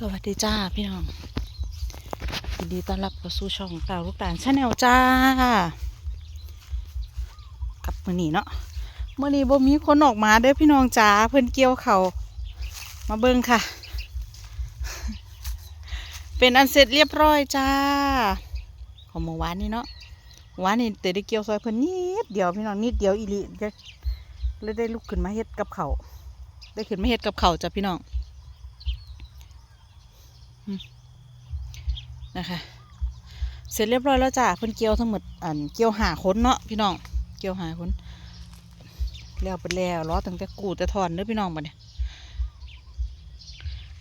สวัสดีจ้าพี่น้องยินดีต้อนรับเข้าสู่ช่องเต่าลูกตาลชาแนลจ้า กับมือนี้เนาะมื่อนี้บ่มีคนออกมาเด้อพี่น้องจ้าเพิ่นเกี่ยวเขามาเบิ่งค่ะ เป็นอันเสร็จเรียบร้อยจ้า ของเมื่อวานนี้เนาะวานนี้แต่ได้เกี่ยวซอยเพิ่นนิดเดียวพี่น้องนิดเดียวอีหลีจะเลยได้ลุกขึ้นมาเฮ็ดกับเขาได้ขึ้นมาเฮ็ดกับเขาจ้ะพี่น้อง นะคะ เสร็จเรียบร้อยแล้วจ้ะเพิ่นเกี่ยวทั้งหมดอันเกี่ยวหาคนเนาะพี่น้องเกี่ยวหาคนแล้วไปแล้วล้อตั้งแต่กูแต่ถอนเด้อพี่น้องบัดเนี่ย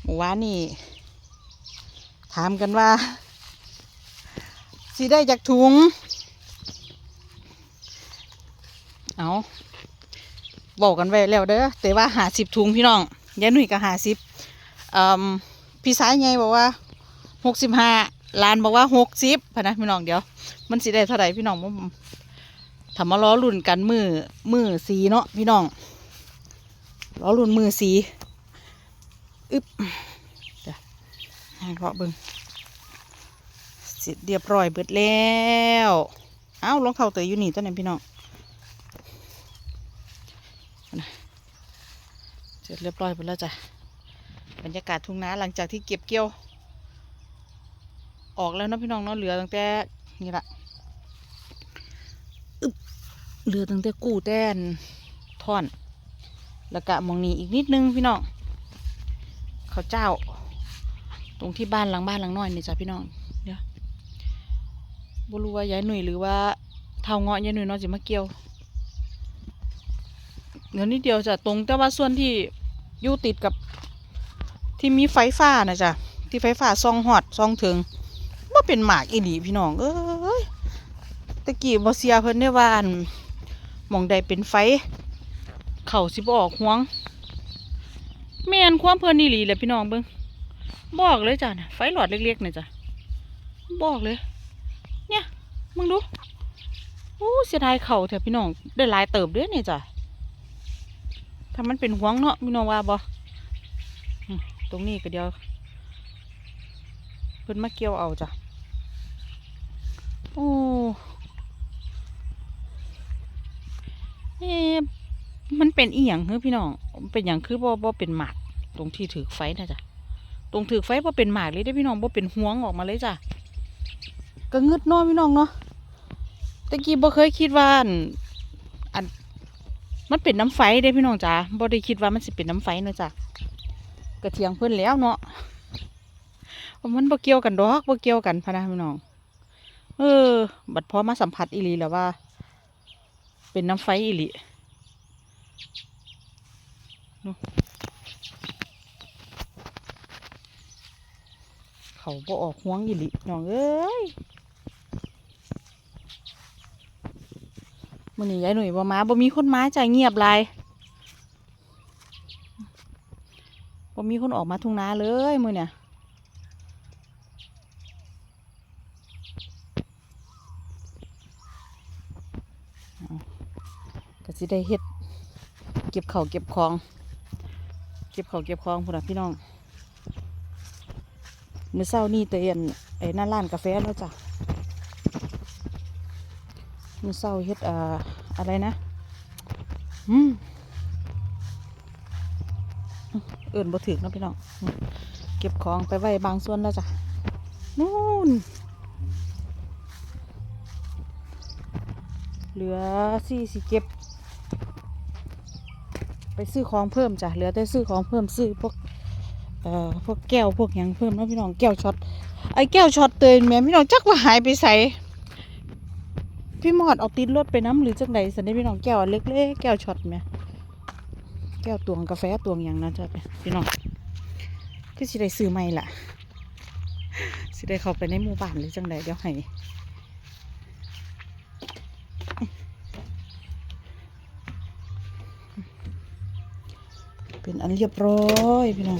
เมื่อวานนี่ถามกันว่าสิได้จากถุง เอาบอกกันไว้แล้วเด้อแต่ว่าหาสิบถุงพี่น้องยายหนุ่ยก็หาสิบอืม พี่สายไงบอกว่าหกสิบห้าล้านบอกว่าหกสิบพนะพี่น้องเดี๋ยว มันสิได้เท่าไหร่พี่น้องผมทำมาล้อรุ่นกันมือมือสีเนาะพี่น้องล้อรุ่นมือสีอึบเดี๋ยวให้เลาะเบิงเสร็จเรียบร้อยเบิดแล้วเอ้ารองเท้าเตยอยู่นี่ตัวนั้นพี่น้องเสร็จเรียบร้อยหมดแล้วจ้ะ บรรยากาศทุ่งนาหลังจากที่เก็บเกี่ยว ออกแล้วนะพี่น้องเนาะเหลือตั้งแต่นี่ละเหลือตั้งแต่กู้แต้นท่อน แล้วก็มองนี้อีกนิดนึงพี่น้องเขาเจ้า ตรงที่บ้านหลังบ้านหลังน้อยนี่จ้ะพี่น้องเดี๋ยวบ่รู้ว่ายายหนุ่ยหรือว่าเท่าเงาะยายหนุ่ยเนาะจะมาเกี่ยวเดี๋ยวนิดเดียวจ้ะตรงแต่ว่าส่วนที่อยู่ติดกับ ที่มีไฟฟ้านะจ้ะที่ไฟฟ้าซองหอดซองถึงว่าเป็นหมากอีหลีพี่น้องเอ้ยตะกี้บอเซียเพิ่นได้ว่าอันหมองใดเป็นไฟ เข่าสิบออกห่วงแม่นความเพิ่นอีหลีแหละพี่น้องเบิ่งบอกเลยจ้ะไฟหลอดเล็กๆน่ะจ้ะบอกเลย เนี่ยมึงดูโอ้เสียดายเข่าแถวพี่น้องได้หลายเติบด้อเนี่ยจ้ะถ้ามันเป็นห่วงเนาะพี่น้องว่าบ่อืม ตรงนี้ก็เดียว เพิ่นมาเกี่ยวเอาจ้ะโอ้เอ๊มันเป็นอีหยังเฮ้ยพี่น้องเป็นอย่างคือบ่บ่เป็นหมากตรงที่ถือไฟนะจ้ะตรงถือไฟบ่เป็นหมากเลยได้พี่น้องบ่เป็นห่วงออกมาเลยจ้ะก็งึดนาะพี่น้องเนาะตะกี้บ่เคยคิดว่าอันมันเป็นน้ำไฟเด้พี่น้องจ้ะบ่ได้คิดว่ามันสิเป็นน้ำไฟเนาะจ้ะ กระเทียงเพิ่นแล้วเนาะมันบ่เกี่ยวกันดอกบ่เกี่ยวกันพะนะพี่น้องเออ บัดพอมาสัมผัสอีหลีแล้วว่า เป็นน้ำไฟอีหลีนู่นเขาบ่ออกห่วงอีหลีพี่น้องเอ้ยมื้อนี้ยายหนุ่ยบ่มาบ่มีคนมาใจเงียบหลาย มีคนออกมาทุ่งนาเลยมือเนี่ยก็สิได้เฮ็ด เก็บเข่าเก็บของ เก็บเข่าเก็บของพุ่นนะพี่น้องเมื้อเช้านี่เตยนไอ้หน้าร้านกาแฟแล้วจ้ะเมื้อเช้าเฮ็ดอ่าอะไรนะ อืม เอิ่นบ่ถึกนะพี่น้องเก็บของไปไว้บางส่วนแล้วจ้ะนู่นเหลือสี่สิเก็บ ไปซื้อของเพิ่มจ้ะเหลือแต่ซื้อของเพิ่มซื้อพวกเอ่อพวกแก้วพวกหยังเพิ่มนะพี่น้องแก้วช็อตไอ้แก้วช็อตเตยแม่พี่น้องจักว่าหายไปใส่พี่มอดเอาติดรถไปน้ำหรือจังใดสันได้พี่น้องแก้วเล็กๆแก้วช็อตแม่ แก้วตวงกาแฟตวงหยังนะจ้ะพี่น้องคือสิได้ซื้อใหม่ล่ะ สิได้เข้าไปในหมู่บ้านหรือจังใดเดี๋ยวให้เป็นอันเรียบร้อยพี่น้อง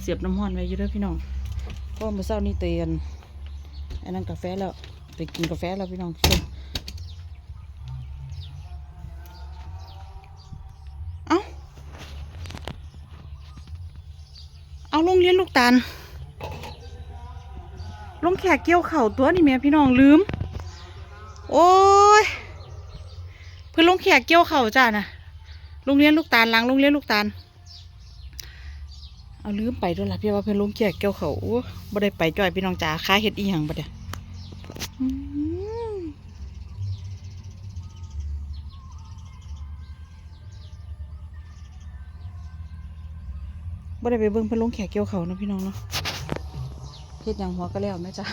เสียบน้ำห้อนไว้อยู่ด้วยพี่น้อง พราะเมื่อเช้านี่เตียนอันนั้นกาแฟแล้วไปกินกาแฟแล้วพี่น้องเอาเอาลงเลี้ยงลูกตาลลงแขกเกี้ยวเข่าตัวนี่แม่พี่น้องลืม โอ้ยเพื่อนลงแขกเกี้ยวเข่าจ้านะลงเลี้ยงลูกตาลล้างลงเลี้ยงลูกตาล เอาลืมไปด้วยล่ะพี่ว่าเพื่อนลงแขกเกี่ยวเขาโอ้บ่ได้ไปจ่อยพี่น้องจ๋าค้าเฮ็ดอีหยังบ่เด้ออืมบ่ได้ไปเบิ่งเพื่อนลงแขกเกี่ยวเขาเนาะพี่น้องเนาะเฮ็ดหยังหัวก็แล้วแม่จ้า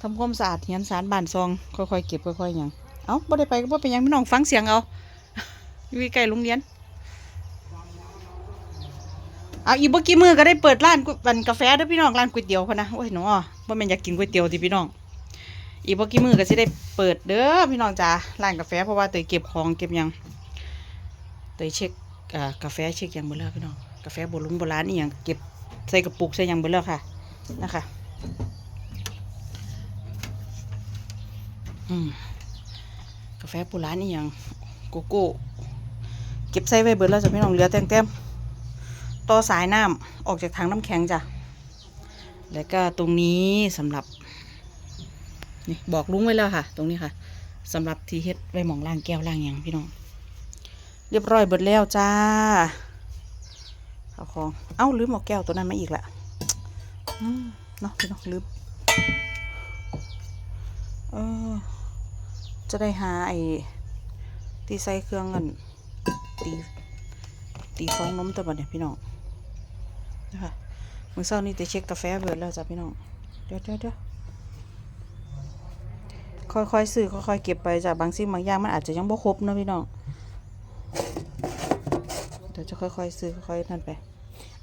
ทำความสะอาดเฮียนสารบานซองค่อยๆเก็บค่อยๆหยังเอ้าบ่ได้ไปก็บ่เป็นหยังพี่น้องฟังเสียงเอาอยู่ใกล้โรงเรียน เอาอีกบ่กี่มือก็ได้เปิดร้านก๋วยบันกาแฟเด้อพี่น้องร้านก๋วยเตี๋ยวพะนะโอ้ยหนูอะบ่แม่นอยากกินก๋วยเตี๋ยวติพี่น้องอีกบ่กี่มือก็สิได้เปิดเด้อพี่น้องจ้าร้านกาแฟเพราะว่าเตยเก็บของเก็บยังเตยเช็คอ่ากาแฟเช็คยังเบิดแล้วพี่น้องกาแฟโบรุงโบราณอีหยังเก็บใส่กระปุกใส่ยังเบิดแล้วค่ะนะคะอืมกาแฟโบราณนี่ยังโกโก้เก็บใส่ไว้เบิดแล้วจ้ะพี่น้องเหลือแต้มๆ ต่อสายน้ำออกจากถังน้ำแข็งจ้ะ แล้วก็ตรงนี้สำหรับนี่บอกลุงไว้แล้วค่ะ ตรงนี้ค่ะสำหรับทีเฮ็ดไว้หมองล่างแก้วล่างหยังพี่น้อง เรียบร้อยเบิดแล้วจ้าเอาของ เอ้าลืมเอาแก้วตัวนั้นมาอีกละเนาะพี่น้องลืมเออจะได้หาไอ้ตีใส่เครื่องกันตีตีฟองนมตัวบัดเนี่ยพี่น้อง นะคะมือเช้านี้จะเช็คกาแฟเบิดแล้วจ้ะพี่น้อง เดี๋ยวเดี๋ยวเดี๋ยวค่อยๆซื้อค่อยๆเก็บไปจ้ะบางสิ่งบางอย่างมันอาจจะยังบ่ครบเนะพี่น้องเดี๋ยวจะค่อยๆซื้อค่อยๆนั่นไป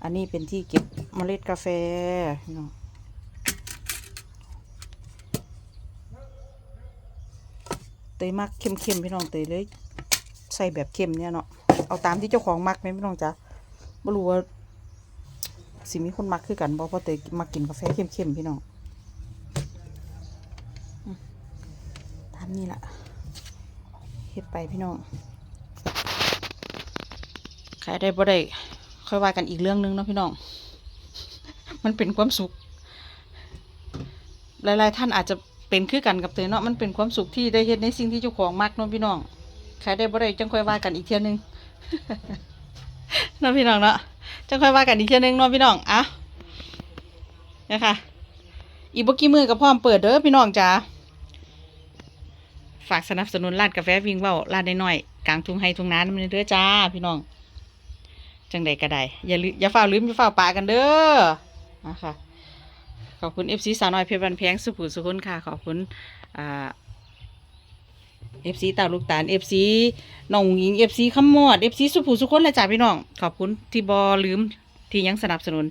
อันนี้เป็นที่เก็บเมล็ดกาแฟพี่น้องเตยมักเข้มๆพี่น้องเตยเลยใส่แบบเข้มเนี่ยเนาะเอาตามที่เจ้าของมักไหมพี่น้องจ๊ะไม่รู้ว่า สิมีคนมักคือกันบ่เพราะเตยมักกินกาแฟเข้มๆพี่น้องอืมตามนี้ล่ะเฮ็ดไปพี่น้องใครได้บ่ได้ค่อยว่ากันอีกเรื่องหนึงเนาะพี่น้อง มันเป็นความสุข หลายๆ ท่านอาจจะเป็นคือกันกับเตยเนาะมันเป็นความสุขที่ได้เฮ็ดในสิ่งที่เจ้าของมักเนาะพี่น้องใครได้บ่ได้จังค่อยว่ากันอีกเที่ยหนึงเนาะพี่น้องเนาะ จังค่อยว่ากันอีกเที่ยนึงเนาะพี่น้องอะนะคะอีกบ่กี่มือก็พร้อมเปิดเด้อพี่น้องจ้าฝากสนับสนุนร้านกาแฟวิ่งเว้าร้านน้อยๆกลางทุ่งไฮทุ่งนามันเด้อจ้า พี่น้อง จังใดก็ได้อย่าลืมอย่าเฝ่าลืมอย่าเฝ่าปากันเด้อนะคะขอบคุณ FC สาวน้อยเพชรบันแพงสุขุสุขุนค่ะ ขอบคุณอ่า FC ตาลูกตาล FC น้องหญิง FC ขมอด FC สุภูสุคนลยจ้าพี่น้อง ขอบคุณที่บอลืมที่ยังสนับสนุน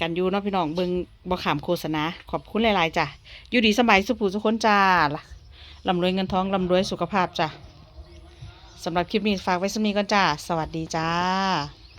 กันอยู่เนาะพี่น้องเบิงบอขามโฆษณาขอบคุณหลายๆจ้ะอยู่ดีสบายสุภูสุคนจ้าลำรวยเงินทองลำรวยสุขภาพจ้ะสำหรับคลิปนี้ฝากไว้สำนีก่อนจ้า สวัสดีจ้า